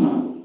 Mm-hmm.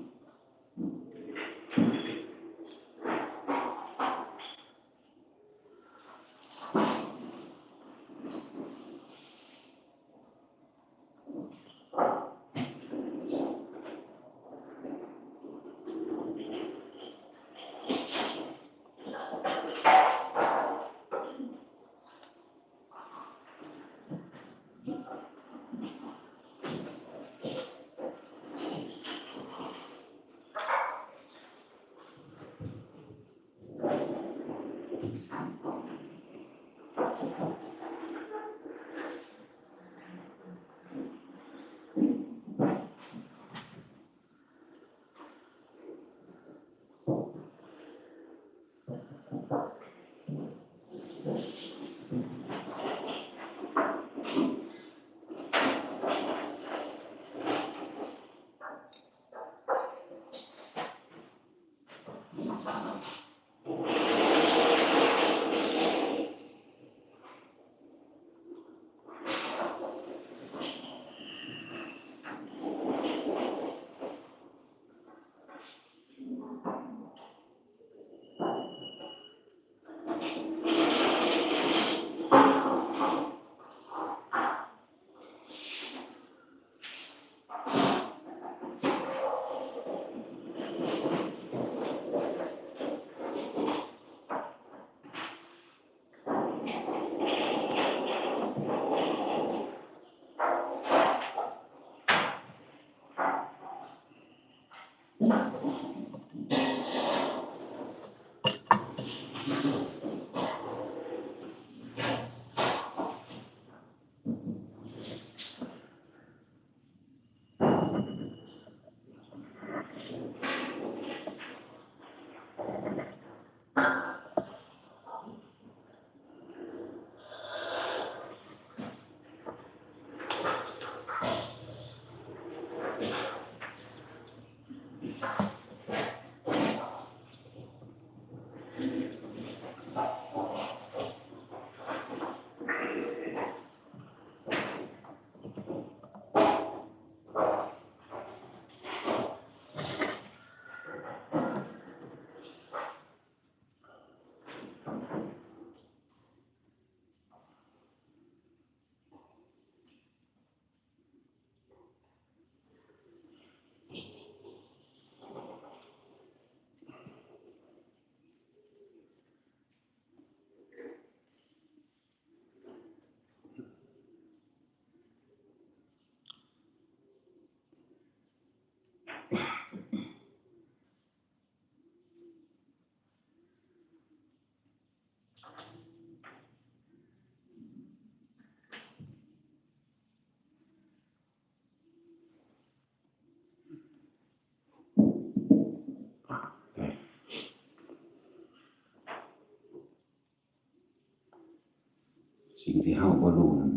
บ่รู้นั้น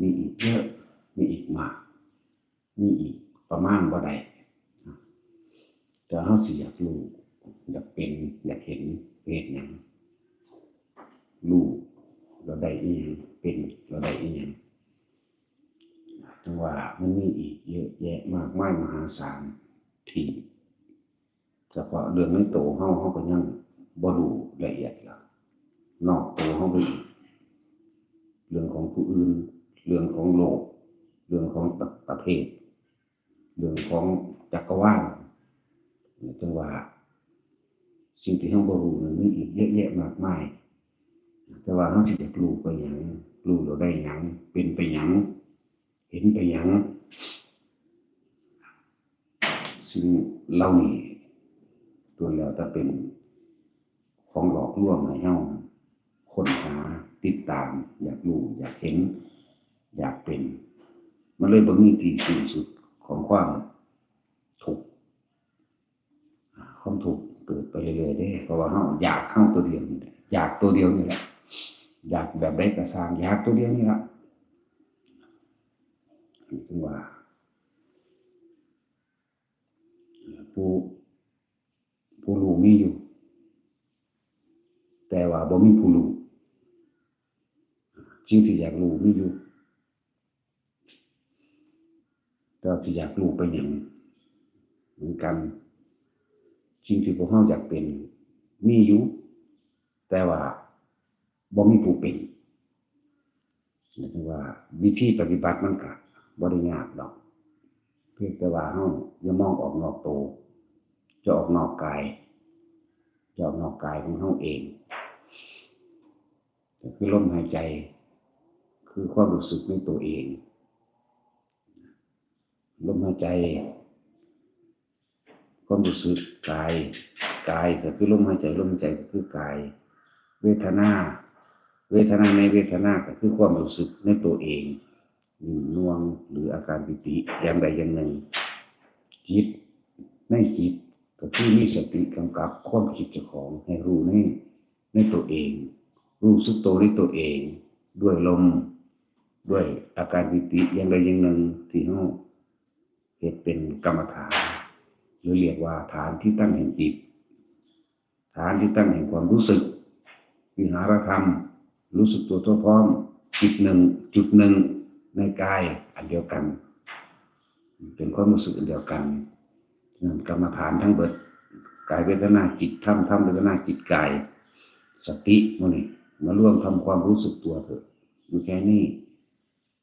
มีอีกเยอะ มีอีกมาก มีอีกประมาณบ่ได้แต่เฮาสิอยากรู้อยากเป็น อยากเห็นเฮ็ดหยังรู้เราได้อีหยังเป็นเราได้อีหยังจังว่ามันมีอีกเยอะแยะมากมายมหาศาลที่เฉพาะเรื่องในโตวเฮาเฮาก็ยังบ่รู้ละเอียดละนอกตัวเฮาไปอีก เรื่องของผู้อื่น เรื่องของโลก เรื่องของประเทศ เรื่องของจักรวาลจังว่า สิ่งที่เราบ่รู้นั้นมีอีกเยอะแยะมากมาย แต่ว่าเราสิอยากรู้ไปหยังรู้แล้วได้หยังเป็นไปหยังเห็นไปหยังซึ่งเรานี่ตัวแล้วถ้าเป็นของหลอกลวงให้เฮาค้นหาติดตาม อยากรู้อยากเห็น อยากเป็น มันเลยบ่มีที่สิ้นสุดของความทุกขอ่าความทุก เกิดไปเรื่อยๆเด้เพราะว่าเฮาอยากเข้าตัวเดียวนี่แหละอยากตัวเดียวนี่แหละอยากแบบใดก็สร้างอยากตัวเดียวนี่ละถึงว่าผู้ผู้รู้มีอยู่ แต่ว่าบ่มีผู้รู้สิ่งที่อยากรู้มีอยู่แต่ว่อยากรู้ไปหยังเหมือนกัน สิ่งที่พวกเราอยากเป็นมีอยู่แต่ว่าบ่มีผู้เป็นหมายถึงว่า วิธีปฏิบัติมันก็บ่ได้ยากดอก เพียงแต่ว่าเฮาอย่ามองออกนอกตัวจะออกนอกกายจะออกนอกกายของเฮาเองก็คือลมหายใจ คือความรู้สึกในตัวเองลมหายใจ ความรู้สึกกายกายก็คือลมหายใจลมหายใจก็คือกาย เวทนา เวทนาในเวทนาก็คือความรู้สึกในตัวเองนิ่มนวงหรืออาการปิติอย่างใดอย่างหนึ่งจิตในจิตก็คือมีสติกำกับความคิดเจ้าของให้รู้ในในตัวเอง รู้สึกตัวในตัวเอง ด้วยลมด้วยอาการปิติอย่างใดอย่างหนึ่งที่เฮาเฮ็ดเป็นกรรมฐาน หรือเรียกว่าฐานที่ตั้งแห่งจิต ฐานที่ตั้งแห่งความรู้สึก วิหารธรรม รู้สึกตัวทั่วพร้อมจิตหนึ่งจุดหนึ่งในกายอันเดียวกัน เป็นความรู้สึกอันเดียวกันนั่นกรรมฐานทั้งเบิดกายเวทนาจิตธรรมธรรมเวทนาจิตกาย สติมันนี่มาร่วมทำความรู้สึกตัวเถอะอยู่แค่นี้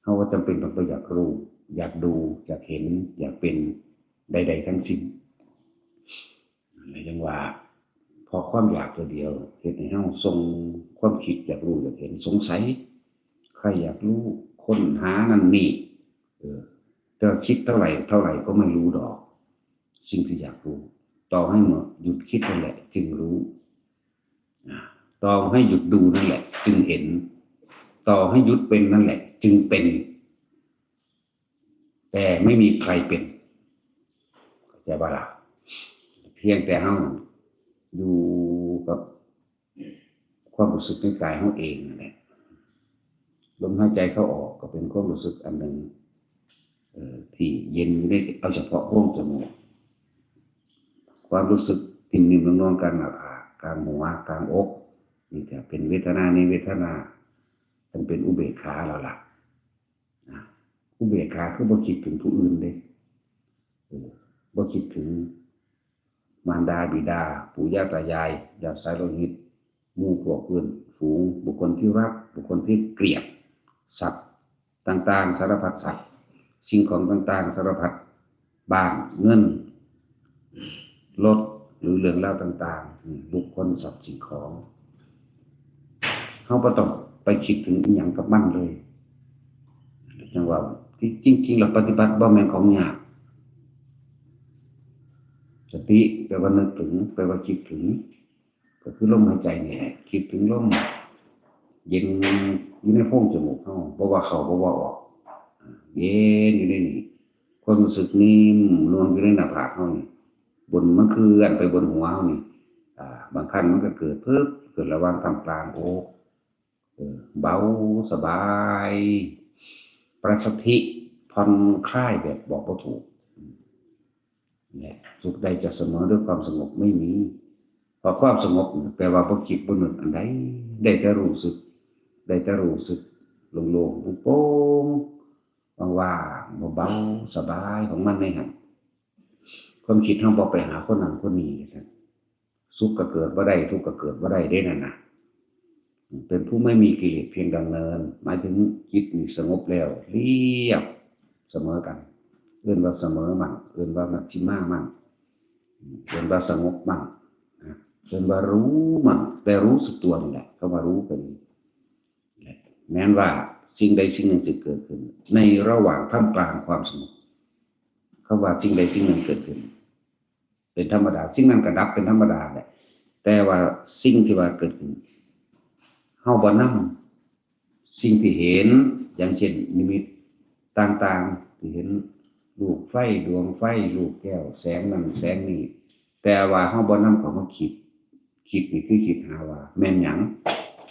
เขาว่าจำเป็นต้องไปอยากรู้ อยากดู อยากเห็น อยากเป็นใด ๆ ทั้งสิ้น อะไรจังว่าพอความอยากตัวเดียวเห็นให้เฮาทรงความคิดอยากรู้อยากเห็นสงสัย ใครอยากรู้ค้นหานั่นนี่เออแต่ว่าคิดเท่าไหร่เท่าไหร่ก็ไม่รู้ดอก สิ่งที่อยากรู้ ต่อให้หมดหยุดคิดนั่นแหละ จึงรู้ต่อให้หยุดดูนั่นแหละ จึงเห็น ต่อให้หยุดเป็นนั่นแหละ จึงเป็น แต่ไม่มีใครเป็นเข้าใจบ่ล่ะ เพียงแต่เฮาอยู่กับความรู้สึกในกายเฮาเองนั่นแหละลมหายใจเข้าออกก็เป็นความรู้สึกอันหนึ่งที่เย็นอยู่ในเอาเฉพาะโพรงจมูกความรู้สึกทิ่มนิ่มนวลๆกลางหน้าผากกลางหัวกลางอกนี่จะเป็นเวทนาในเวทนามันเป็นอุเบกขาแล้วล่ะอุเบกขาคือบ่คิดถึงผู้อื่นเด้เออบ่คิดถึง มารดาบิดา ปู่ย่าตายายญาติสายโลหิตมู่พวกเพื่อนฝูงบุคคลที่รัก บุคคลที่เกลียดสัตว์ต่างๆ สารพัดสัตว์สิ่งของต่างๆ สารพัดบ้านเงินรถหรือเรื่องเล่าต่างๆ บุคคลสัตว์สิ่งของเขาบ่ต้องไปคิดถึงอย่างกับมันเลยจังว่าที่จริงๆแล้วปฏิบัติบ่แม่นของยาก สติแปลว่านึกถึงแปลว่าคิดถึง ก็คือลมหายใจนี่แหละคิดถึงลมเย็นอยู่ในโพรงจมูกเฮาบ่ว่าเข้าบ่ว่าออก เย็นอยู่ในนี่ความรู้สึกนิ่มนวลอยู่ในหน้าผากเฮานี่บนมันคลื่อนไปบนหัวเฮานี่อ่าบางครั้งมันก็เกิดปึ๊บเกิดระว่างกลางอกเอออเบาสบาย ประสธิผ่อนคลายแบบบอกบ่าถูก เนี่ยสุขใดจะเสมอด้วยความสงบไม่มีเพราะความสงบแปลว่าบ่คิดบ่นึกอันใดได้แต่รู้สึก ได้แต่รู้สึกโล่งๆโปร่งๆว่างๆเบาๆสบายของมันในหันความคิดเฮาบ่ไปหาคนนั้นคนนี้ซั่นสุขก็เกิดบ่ได้ทุกข์ก็เกิดบ่ได้เด้นั่นน่ะเป็นผู้ไม่มีกิเลสเพียงดำเนิน หมายถึงจิตสงบแล้วเรียบเสมอกัน เอื่นว่าเสมอมั่งเอื่นว่ามัชชิมามั่งเอื่นว่าสงบมั่งเอื่นว่ารู้มั่งแต่รู้สึกตัวนี่แหละก็มารู้กันแม้นว่าสิ่งใดสิ่งหนึ่งจะเกิดขึ้น ในระหว่างท่ามกลางความสงบเขาว่าสิ่งใดสิ่งหนึ่งเกิดขึ้น เป็นธรรมดาสิ่งนั้นก็ดับเป็นธรรมดาแหละแต่ว่าสิ่งที่ว่าเกิดขึ้นเฮาบ่นำสิ่งที่เห็นอย่างเช่นนิมิตต่างๆที่เห็น ลูกไฟดวงไฟลูกแก้ว แสงนั้นแสงนี้แต่ว่าเฮาบ่นำเขามาคิด คิดนี่คือคิดหาว่า แม่นหยัง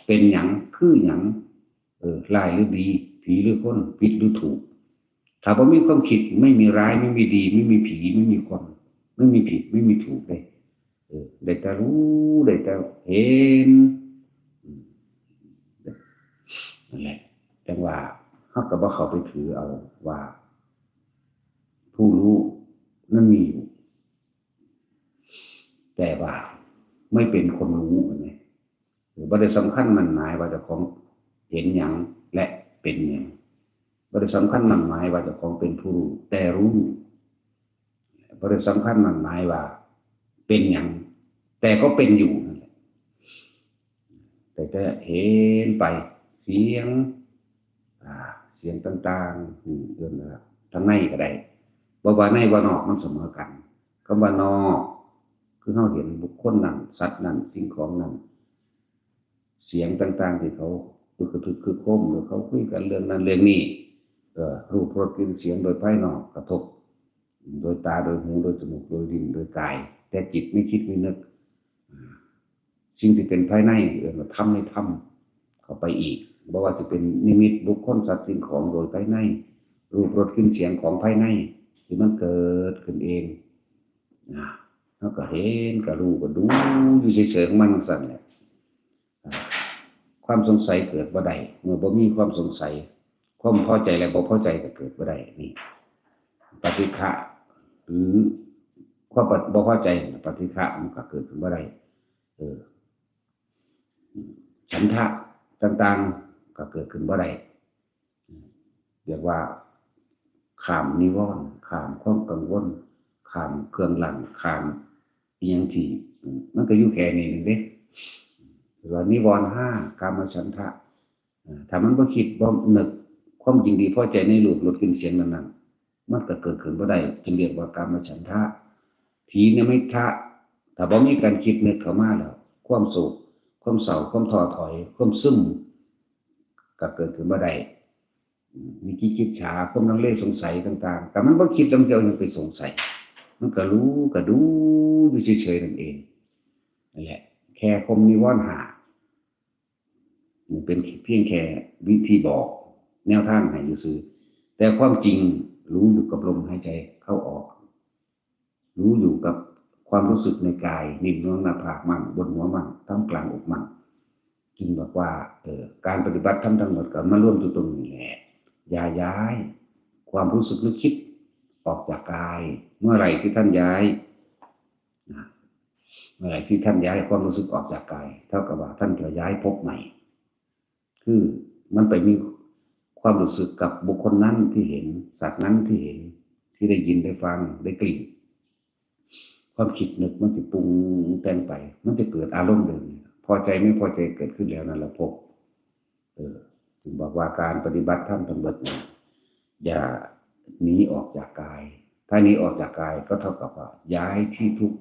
เป็นหยังคือหยังเออร้ายหรือดี ผีหรือคนผิดหรือถูก ถ้าบ่มีความคิดไม่มีร้ายไม่มีดี ไม่มีผีไม่มีคน ไม่มีผิดไม่มีถูกเลยเออได้แต่รู้ได้แต่เห็นนั่นแหละจังว่าเขาก็บ่เขาไปถือเอาว่า ผู้รู้นั่นมีอยู่ แต่ว่าไม่เป็นคนรู้ไงหรือบ่ได้สำคัญมันหมายว่าจะของเห็นหยังและเป็นหยังบ่ได้สำคัญมันหมายว่าจะของเป็นผู้รู้แต่รู้บ่ได้สำคัญมันหมายว่า เป็นหยังแต่ก็เป็นอยู่นั่นแหละแต่จะเห็นไปเสียงเสียงต่างๆอืมเดินทางในก็ได้ บ่ว่าในว่านอกมันเสมอกันคำว่านอกคือเราเห็นบุคคลนั้นสัตว์นั้นสิ่งของนั้นเสียงต่าง ๆ ที่เขาคือกระทึกคือโคมหรือเขาคุยกันเรื่องนั้นเรื่องนี้เอ่อรูปรสกลิ่นเสียงโดยภายนอกกระทบ โดยตาโดยหูโดยจมูกโดยลิ้นโดยกาย แต่จิตไม่คิดไม่นึกสิ่งที่เป็นภายในเอ่อทำไม่ทำเข้าไปอีกบ่ว่าจะเป็นนิมิตบุคคลสัตว์สิ่งของโดยภายใน รูปรสกลิ่นเสียงของภายใน ที่มันเกิดขึ้นเองนะแล้วก็เห็นก็รู้ก็ดูอยู่เฉยๆของมันสั่นแหละอ่าความสงสัยเกิดบ่ได้เมื่อบ่มีความสงสัย ความพอใจและบ่พอใจก็เกิดบ่ได้นี่ปฏิฆะหรือความบ่พอใจปฏิฆะมันก็เกิดขึ้นบ่ได้เออฉันทะต่างๆก็เกิดขึ้นบ่ได้เรียกว่า ขามนิวรณ์ขามความกังวลขามเครื่องหลังขามอียงที่มันก็อยู่แค่นี้นึงเด้หรือว่านิวรณ์ห้ากามฉันทะถ้ามันบ่คิดบ่นึกความจริงดีพอใจในรูปรสกลิ่นเสียงนั้นมันก็เกิดขึ้นบ่ได้จึงเรียกว่ากามฉันทะทีนิมิทะถ้าบ่มีการคิดนึกเข้ามาแล้วความสุขความเศร้าความท้อถอย ความซึมก็เกิดขึ้นบ่ได้ มีกิจิฉาความลังเลสงสัยต่าง ๆ แต่มันบ่คิดจำเดียวยังไปสงสัย มันก็รู้ก็ดูอยู่เฉยๆนั่นเองนั่นแหละ แค่คมนิวรณ์หามันเป็นเพียงแค่วิธีบอก แนวทางให้ซื่อแต่ความจริงรู้อยู่กับลมหายใจเข้าออก รู้อยู่กับความรู้สึกในกายนิ่มนวลหน้าผากมั่งบนหัวมั่งท่ามกลางอกมั่งจึงบอกว่าเออการปฏิบัติทำทั้งหมดก็มาร่วมอยู่ตรงนี้แหละ อย่าย้าย ความรู้สึกนึกคิดออกจากกาย เมื่อไหร่ที่ท่านย้ายเมื่อไหร่ที่ท่านย้ายความรู้สึกออกจากกาย เท่ากับว่าท่านจะย้ายภพใหม่ คือมันไปมีความรู้สึกกับบุคคลนั้นที่เห็น สัตว์นั้นที่เห็น ที่ได้ยินได้ฟังได้กลิ่น ความคิดนึกมันจะปรุงแต่งไป มันจะเกิดอารมณ์เดิมพอใจไม่พอใจเกิดขึ้นแล้วนั่นแหละพบ บอกว่าการปฏิบัติธรรมทั้งหมดเนี่ยอย่าหนีออกจากกาย ถ้าหนีออกจากกายก็เท่ากับว่า ย้ายที่ทุก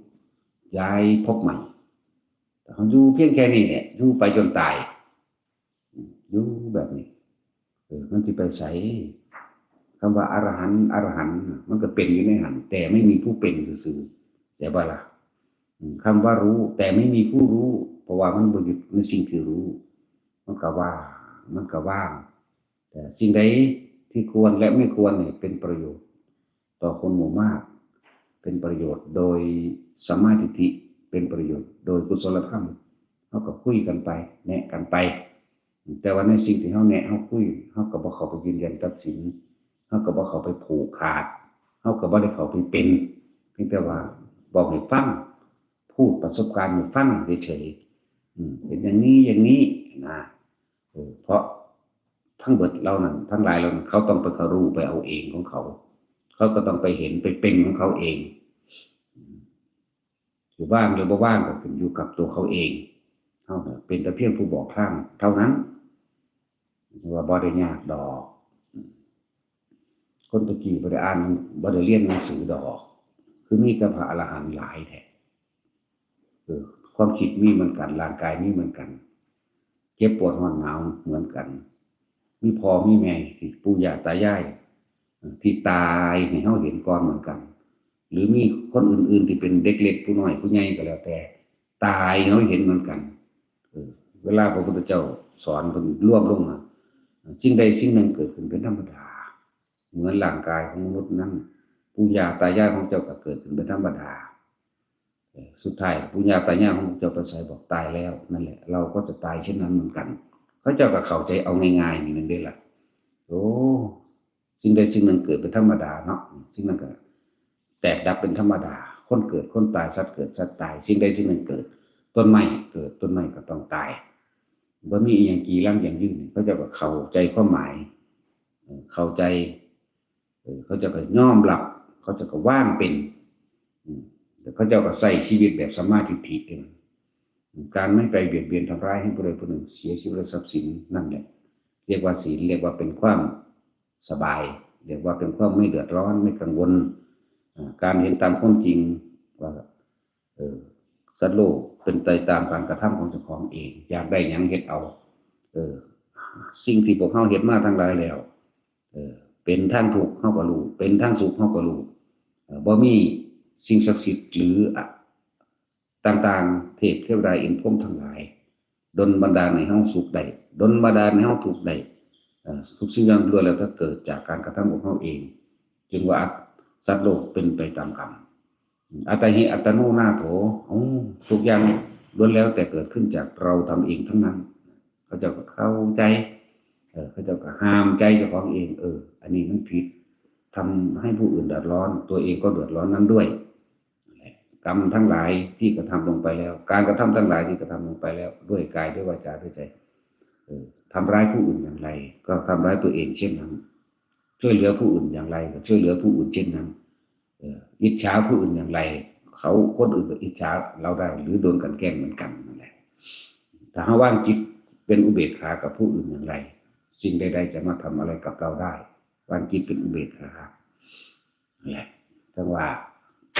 ย้ายพบใหม่แต่เขาอยู่เพียงแค่นี้เนี่ยอยู่ไปจนตายอยู่แบบนี้เออมันจะไปใส่คำว่าอรหันต์อรหันต์มันก็เป็นอยู่ในหันแต่ไม่มีผู้เป็นซื่อๆแต่ว่าละอืมคำว่ารู้ แต่ไม่มีผู้รู้ เพราะว่ามันบ่อยู่ในสิ่งที่รู้ มันก็ว่า มันก็ว่าง แต่สิ่งใดที่ควรและไม่ควรเนี่ยเป็นประโยชน์ ต่อคนหมู่มาก เป็นประโยชน์โดยสัมมาทิฏฐิเป็นประโยชน์ โดยกุศลธรรมเขาก็คุยกันไปแนะกันไป แต่ว่าในสิ่งที่เขาแนะเขาคุยเขาก็บอกเขาไปยืนยันตัดสินเขาก็บอกเขาไปผูกขาดเขาก็บอกให้เขาไปเป็นเพียงแต่ว่าบอกให้ฟังพูดประสบการณ์ให้ฟังเฉยๆเป็นอย่างนี้อย่างนี้นะ เพราะทั้งเบิดเรานั้นทั้งหลายเรานั้นเขาต้องไปเขารู้ไปเอาเองของเขา เขาก็ต้องไปเห็นไปเป็นของเขาเองหรือว่างหรือบ่ว่างก็ขึ้นอยู่กับตัวเขาเองเขาน่ะเป็นแต่เพียงผู้บอกทางเท่านั้นว่าบ่ได้ยากดอก คนตะกี้บ่ได้อ่านบ่ได้เรียนหนังสือดอก คือมีแต่พระอรหันต์หลายแท้เออความคิดมีเหมือนกันร่างกายมีเหมือนกัน เจ็บปวดร้อนหนาวเหมือนกัน มีพอมีแม่ที่ปู่ย่าตายายที่ตายให้เฮาเห็นก่อนเหมือนกัน หรือมีคนอื่น ๆ ที่เป็นเด็กเล็กผู้น้อยผู้ใหญ่ก็แล้วแต่ ตายเฮาเห็นเหมือนกันเวลาพระพุทธเจ้าสอนเพิ่วบลงมาสิ่งใดสิ่งหนึ่งเกิดขึ้นเป็นธรรมดา เหมือนร่างกายของมนุษย์นั้นปู่ยาตายายของเจ้าก็เกิดขึ้นเป็นธรรมดา สุดท้ายปู่ย่าตายายของเจ้าประสายบอกตายแล้วนั่นแหละ เราก็จะตายเช่นนั้นเหมือนกัน เขาเจ้าก็เข้าใจเอาง่ายๆนี่นั่นเด้ละโอ้สิ่งใดสิ่งหนึ่งเกิดเป็นธรรมดาเนาะสิ่งนั้นก็แตกดับเป็นธรรมดา คนเกิดคนตายสัตว์เกิดสัตว์ตาย สิ่งใดสิ่งหนึ่งเกิด ต้นไม้เกิดต้นไม้ก็ต้องตายบ่ามีอย่างกีรังอย่างยืนเขาจะก็เข้าใจความหมายเอ่อเข้าใจเขาจะก็ยอมรับ เขาจะก็ว่างเป็น เขาเจ้าก็ใส่ชีวิตแบบสมมาธิฏฐิเองการไม่ไปเบียดเบียนทำร้ายให้ผู้ใดผู้หนึ่งเสียชีวิตและทรัพย์สินนั่นแหละเรียกว่าศีลเรียกว่าเป็นความสบาย เรียกว่าเป็นความไม่เดือดร้อนไม่กังวลการเห็นตามความจริงว่าเออสัตว์โลกเป็นไปตามการกระทำของเจ้าของเองอยากได้ยังเฮ็ดเอา เออ สิ่งที่พวกเขาเฮ็ดมาทั้งหลายแล้ว เออ เป็นทางทุกเข์เฮาก็รู้เป็นทางสุขเฮาก็รู้เออบ่มี สิ่งศักดิ์สิทธิ์หรือต่างๆ เทพเทวดาอินพรหมทั้งหลายดลบันดาลให้เฮาสุขได้ดลบันดาลให้เฮาทุกข์ได้ทุกสิ่งอย่างล้วนแล้วถ้าเกิดจากการกระทำของเฮาเอง จึงว่าสัตว์โลกเป็นไปตามกรรมอัตหิอัตโนนาโถทุกอย่างล้วนแล้วแต่เกิดขึ้นจากเราทำเองทั้งนั้น เขาจ้าก็เข้าใจ เออเขาจ้าก็ห้ามใจเจ้าของเอง เออ อันนี้มันผิดทำให้ผู้อื่นเดือดร้อน ตัวเองก็เดือดร้อนนั้นด้วย กรรมทั้งหลายที่กระทำลงไปแล้ว การกระทำทั้งหลายที่กระทำลงไปแล้ว ด้วยกายด้วยวาจาด้วยใจเออทำร้ายผู้อื่นอย่างไร ก็ทำร้ายตัวเองเช่นนั้น ช่วยเหลือผู้อื่นอย่างไร ก็ช่วยเหลือผู้อื่นเช่นนั้นอิจฉาผู้อื่นอย่างไร เขาคนอื่นก็อิจฉาเราได้ หรือโดนกันแกล้งเหมือนกันนั่นแหละถ้าหาว่างจิตเป็นอุเบกขากับผู้อื่นอย่างไร สิ่งใด ๆ จะมาทำอะไรกับเราได้ ว่างจิตเป็นอุเบกขานั่นแหละทั้งว่า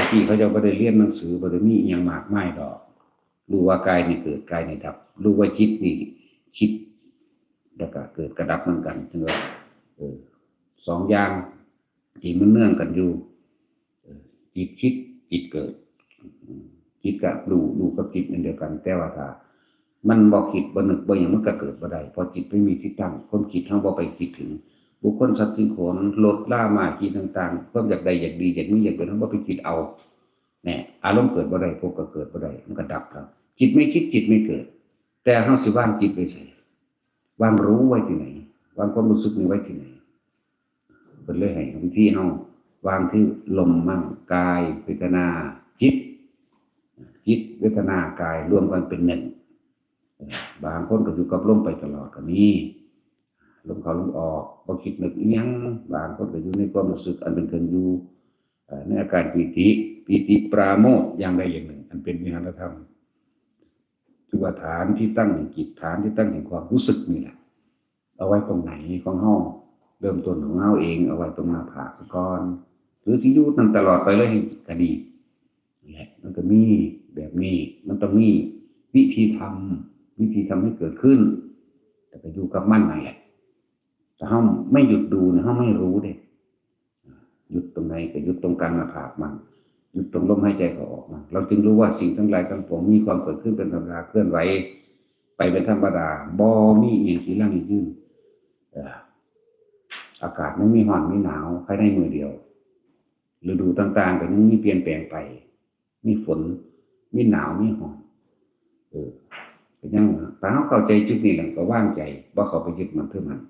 ที่เขาจะบ่ได้เรียนหนังสือบ่ได้มีอหยังมากมายดอก รู้ว่ากายนี่เกิดกายนี่ดับ รู้ว่าจิตนี่คิดแล้วก็เกิดกระดับเหมือนกันถึงว่าสองอย่างที่มันเนื่องกันอยู่จิตคิดจิตเกิดจิตกับรู้รู้กับจิตอันเดียวกัน แต่ว่าถ้ามันบ่คิดบ่นึกบ่หยังมันก็เกิดบ่ได้พราะจิตไม่มีที่ตั้งความคิดเฮาบ่ไปคิดถึง บุคคลสัตว์สิ่งของลดล่ามากีต่างๆความอยากใดอยากดีอยากมีอยากเป็นทั้งว่าไปคิดเอาเนี่ยอารมณ์เกิดบ่ได้พวกก็เกิดบ่ได้มันก็ดับครับจิตไม่คิดจิตไม่เกิด แต่เฮาสิว่างจิตไว้ใส่วางรู้ไว้ที่ไหนวางความรู้สึกนี้ไว้ที่ไหนเพิ่นเลยให้วิธีเฮาวางที่ลมมั่งกายเวทนาจิต จิตเวทนากายรวมกันเป็นหนึ่งบางคนก็อยู่กับลมไปตลอดก็มี ลมเข้าลมออกบ่คิดนึกอิหยังบางคนก็อยู่ในความรู้สึกอันเป็นเครื่องอยู่อ่อในอาการปีติปีติปราโมทอย่างใดอย่างหนึ่ง อันเป็นวิหารธรรมถือว่าฐานที่ตั้งแห่งจิตฐานที่ตั้งแห่งความรู้สึกนี่แหละเอาไว้ตรงไหนของเฮาเริ่มต้นของเฮาเองเอาไว้ตรงหน้าผากก่อนหรือที่อยู่นั่นตลอดไปเลยก็ดีนี่แหละมันก็มีแบบนี้ มันต้องมีวิธีทำวิธีทำให้เกิดขึ้น แต่ก็อยู่กับมันนั่นแหละ แต่เฮาไม่หยุดดูเนี่ยเฮาไม่รู้เด้หยุดตรงไหนก็หยุดตรงกลางหน้าผากมันหยุดตรงลมหายใจเขาออกมาเราจึงรู้ว่าสิ่งทั้งหลายทั้งปวงมีความเกิดขึ้นเป็นธรรมดาเคลื่อนไหวไปเป็นธรรมดาบ่มีอีกที่ล่างอีกยืนเอ่ออากาศไม่มีร้อนไม่หนาวภายในมือเดียวฤดูต่างๆก็ยังมีเปลี่ยนแปลงไป มีฝน มีหนาวมีร้อนเออเป็นยังไงถ้าเราเข้าใจจุดนี้แล้วก็ว่างใจบ่าเขาไปยึดมันเท่านั้น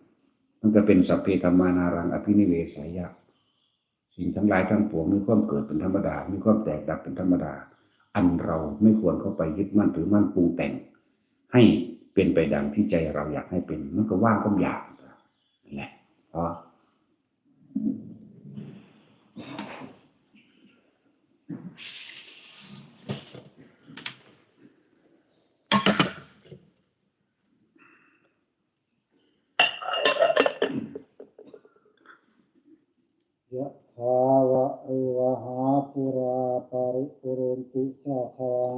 มันก็เป็นสัพเพธรรมานารังอภินิเวสายะสิ่งทั้งหลายทั้งปวงมีความเกิดเป็นธรรมดา มีความแตกดับเป็นธรรมดา อันเราไม่ควรเข้าไปยึดมั่นถือมั่นปรุงแต่ง ให้เป็นไปดังที่ใจเราอยากให้เป็นมันก็ว่างก็อยากนั่นแหละ ยะทาวะอุวหาปุราปริปุรนติสาคัง